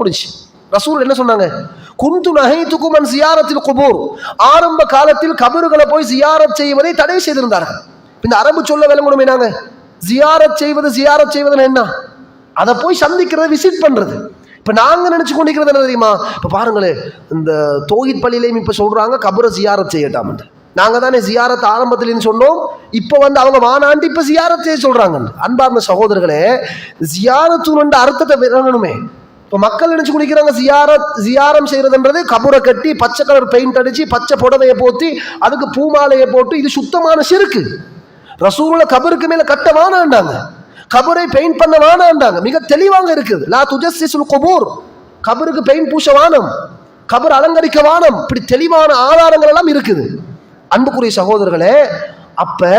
முடிஞ்சு ரசூல் என்ன சொன்னாங்க? குந்து நகைத்துக்கும் அன் சியாரத்தில் குபூர். ஆரம்ப காலத்தில் கபறுகளை போய் சியாரத் செய்வதை தடை செய்திருந்தார்கள். இந்த அரபு சொல்ல விளங்கணும் என்னங்க ஜியாரத் செய்வது ஜியாரத் செய்வதுன்னு என்ன? அதை போய் சந்திக்கிறது விசிட் பண்றது. இப்ப நாங்க நினைச்சு கொண்டிருக்கிறது என்ன தெரியுமா? இப்ப பாருங்களேன் இந்த தோகித் பள்ளியிலையும் இப்ப சொல்றாங்க கபரை ஜியாரத் செய்யட்டாம் நாங்க தானே ஜியாரத் ஆரம்பத்திலேன்னு சொன்னோம் இப்போ வந்து அவங்க வானாண்டு இப்ப ஜியாரத் செய்ய சொல்றாங்க அன்பார்ந்த சகோதரர்களே ஜியாரத்துன்ற அர்த்தத்தை விளங்கணுமே. இப்போ மக்கள் நினைச்சு குளிக்கிறாங்க ஜியாரம் ஜியாரம் செய்யறதுன்றது கபரை கட்டி பச்சை கலர் பெயிண்ட் அடிச்சு பச்சை புடவையை போத்தி அதுக்கு பூமாலையை போட்டு இது சுத்தமான சிறுக்கு. ரசூல கபருக்கு மேல கட்ட வானாண்டாங்க. கபரை பெயிண்ட் பண்ண வானாண்டாங்க. மிக தெளிவாக இருக்குது. லா துஜஸ்ஸிசுல் கபூர். கபருக்கு பெயிண்ட் பூச வானம். கபர் அலங்கரிக்க வானம். இப்படி தெளிவான ஆதாரங்கள் எல்லாம் இருக்குது. அன்புக்குரிய சகோதரர்களே அப்ப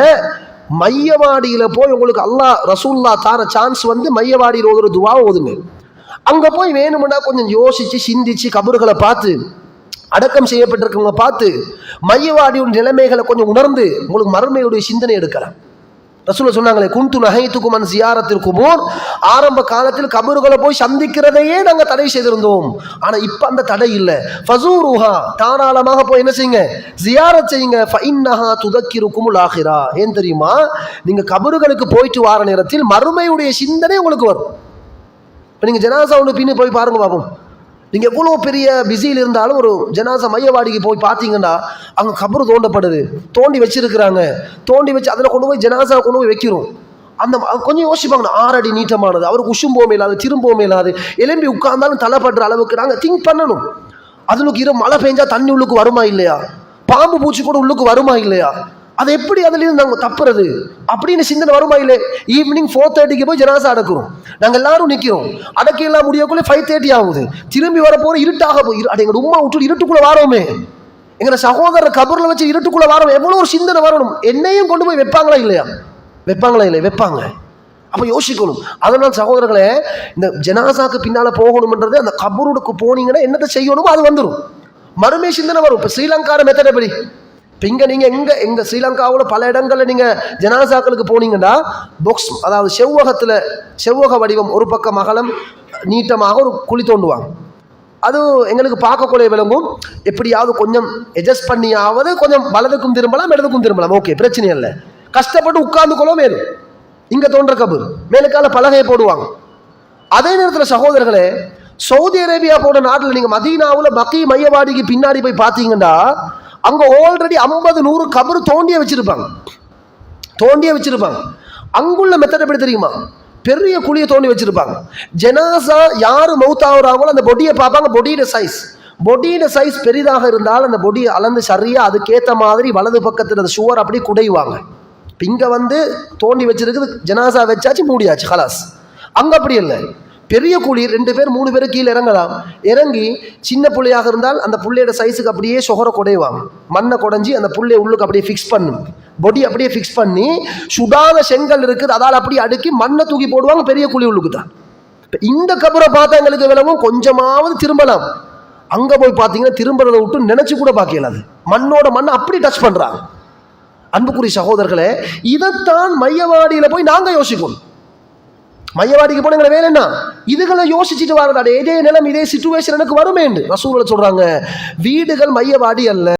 மையவாடியில போய் உங்களுக்கு அல்லாஹ் ரசூல்லா தார சான்ஸ் வந்து மையவாடியில் ஓதுற துவா ஓதுங்க. அங்கே போய் வேணும்னா கொஞ்சம் யோசித்து சிந்திச்சு கபறுகளை பார்த்து அடக்கம் செய்யப்பட்டிருக்கவங்க பார்த்து மையவாடியுடைய நிலைமைகளை கொஞ்சம் உணர்ந்து உங்களுக்கு மறுமையுடைய சிந்தனை எடுக்கலாம். ரசூல சொன்னாங்களே குண்டு நகைத்துக்கும் அன் சியாரத்திற்குமோர் ஆரம்ப காலத்தில் கபறுகளை போய் சந்திக்கிறதையே நாங்கள் தடை செய்திருந்தோம். ஆனால் இப்போ அந்த தடை இல்லை. ஃபசூருஹா தாராளமாக போய் என்ன செய்யுங்க? ஜியாரத் செய்யுங்க. ஃபைன்னஹா துதக்கிருக்கும் ஆகிறா ஏன் தெரியுமா? நீங்கள் கபறுகளுக்கு போயிட்டு வார நேரத்தில் மறுமையுடைய சிந்தனை உங்களுக்கு வரும். இப்போ நீங்கள் ஜனாசா ஒன்று பின்னு போய் பாருங்க பாப்போம். நீங்கள் எவ்வளோ பெரிய பிஸியில் இருந்தாலும் ஒரு ஜனாசா மையவாடிக்கு போய் பார்த்தீங்கன்னா அங்கே கபரு தோண்டப்படுது. தோண்டி வச்சுருக்கிறாங்க. தோண்டி வச்சு அதில் கொண்டு போய் ஜனாசா கொண்டு போய் வைக்கிறோம். அந்த கொஞ்சம் யோசிப்பாங்க. ஆறடி நீட்டமானது அவருக்கு உஷும்போமே இல்லாது திரும்பவுமே இல்லாது எலும்பி உட்கார்ந்தாலும் தலைப்படுற அளவுக்கு நாங்கள் திங்க் பண்ணணும். அதுலுக்கு இரு மழை பெஞ்சா தண்ணி உள்ளுக்கு வருமா இல்லையா? பாம்பு பூச்சி கூட உள்ளுக்கு வருமா இல்லையா? அது எப்படி அதுலேருந்து நாங்கள் தப்புறது? அப்படின்னு சிந்தனை வருமா இல்லை? ஈவினிங் ஃபோர் தேர்ட்டிக்கு போய் ஜனாசா அடக்குறோம். நாங்கள் எல்லாரும் நிற்கிறோம் அடக்கி எல்லாம் முடியக்குள்ளே ஃபைவ் தேர்ட்டி ஆகுது. திரும்பி வர போகிற இருட்டாக போய் இரு- அட எங்கள் உமா விட்டு இருட்டுக்குள்ளே வாரோமே. எங்களை சகோதரர் கபரில் வச்சு இருட்டுக்குள்ளே வாரோம். எவ்வளோ ஒரு சிந்தனை வரணும். என்னையும் கொண்டு போய் வைப்பாங்களா இல்லையா? வைப்பாங்களா இல்லை வைப்பாங்க. அப்போ யோசிக்கணும். அதனால் சகோதரர்களே இந்த ஜனாசாக்கு பின்னால் போகணும்ன்றது அந்த கபருடுக்கு போனீங்கன்னா என்னத்தை செய்யணுமோ அது வந்துடும் மறுமை சிந்தனை வரும். இப்போ ஸ்ரீலங்கார மெத்தடை எப்படி? இப்போ இங்கே நீங்கள் எங்கே எங்கள் ஸ்ரீலங்காவில் பல இடங்களில் நீங்கள் ஜனாசாக்களுக்கு போனீங்கன்னா பொக்ஸ் அதாவது செவ்வகத்தில் செவ்வக வடிவம் ஒரு பக்கம் அகலம் நீட்டமாக ஒரு குழி தோண்டுவாங்க. அது எங்களுக்கு பார்க்கக்கூடிய விளங்கும். எப்படியாவது கொஞ்சம் அட்ஜஸ்ட் பண்ணியாவது கொஞ்சம் வலதுக்கும் திரும்பலாம் இடதுக்கும் திரும்பலாம். ஓகே பிரச்சனை இல்லை. கஷ்டப்பட்டு உட்கார்ந்து மேலும் இங்கே தோன்ற கபர். மேலுக்கால பலகையை போடுவாங்க. அதே நேரத்தில் சகோதரர்களே சவுதி அரேபியா போன்ற நாட்டில் நீங்கள் மதீனாவில் மக்கி மையவாடிக்கு பின்னாடி போய் பார்த்தீங்கன்னா அங்கே ஆல்ரெடி ஐம்பது நூறு கபர் தோண்டியே வச்சுருப்பாங்க. தோண்டியே வச்சிருப்பாங்க. அங்குள்ள மெத்தட் எப்படி தெரியுமா? பெரிய குழியை தோண்டி வச்சுருப்பாங்க. ஜெனாசா யார் மவுத் ஆகுறாங்களோ அந்த பொடியை பார்ப்பாங்க. பொடியோட சைஸ் பொடியோட சைஸ் பெரிதாக இருந்தால் அந்த பொடியை அளந்து சரியாக அதுக்கேற்ற மாதிரி வலது பக்கத்தில் அந்த சுவர் அப்படி குடைவாங்க. இங்கே வந்து தோண்டி வச்சிருக்குது. ஜனாசா வச்சாச்சு மூடியாச்சு. ஹலாஸ் அங்கே அப்படி இல்லை. பெரிய குழி ரெண்டு பேர் மூணு பேர் கீழே இறங்கலாம். இறங்கி சின்ன புள்ளையாக இருந்தால் அந்த புள்ளையோட சைஸுக்கு அப்படியே சுகரை குடைவாங்க மண்ணை குடைஞ்சி அந்த புள்ளைய உள்ளுக்கு அப்படியே ஃபிக்ஸ் பண்ணும். பொடி அப்படியே ஃபிக்ஸ் பண்ணி சுடாத செங்கல் இருக்குது அதால் அப்படியே அடுக்கி மண்ணை தூக்கி போடுவாங்க பெரிய குழி உள்ளுக்கு தான். இப்போ இந்த கபரை பார்த்தா எங்களுக்கு விலகும் கொஞ்சமாவது திரும்பலாம். அங்கே போய் பார்த்தீங்கன்னா திரும்புறதை விட்டு நினச்சி கூட பார்க்கல அது மண்ணோட மண்ணை அப்படி டச் பண்ணுறாங்க அன்புக்குரிய சகோதரர்களே இதைத்தான் மையவாடியில் போய் நாங்கள் யோசிக்கணும் மையவாடிக்கு போன எங்களை வேலை என்ன? இதுகளை யோசிச்சுட்டு வரதாடே இதே நிலம் இதே சுச்சுவேஷன் எனக்கு வருமேன்னு ரசூல சொல்றாங்க வீடுகள் மையவாடி அல்ல.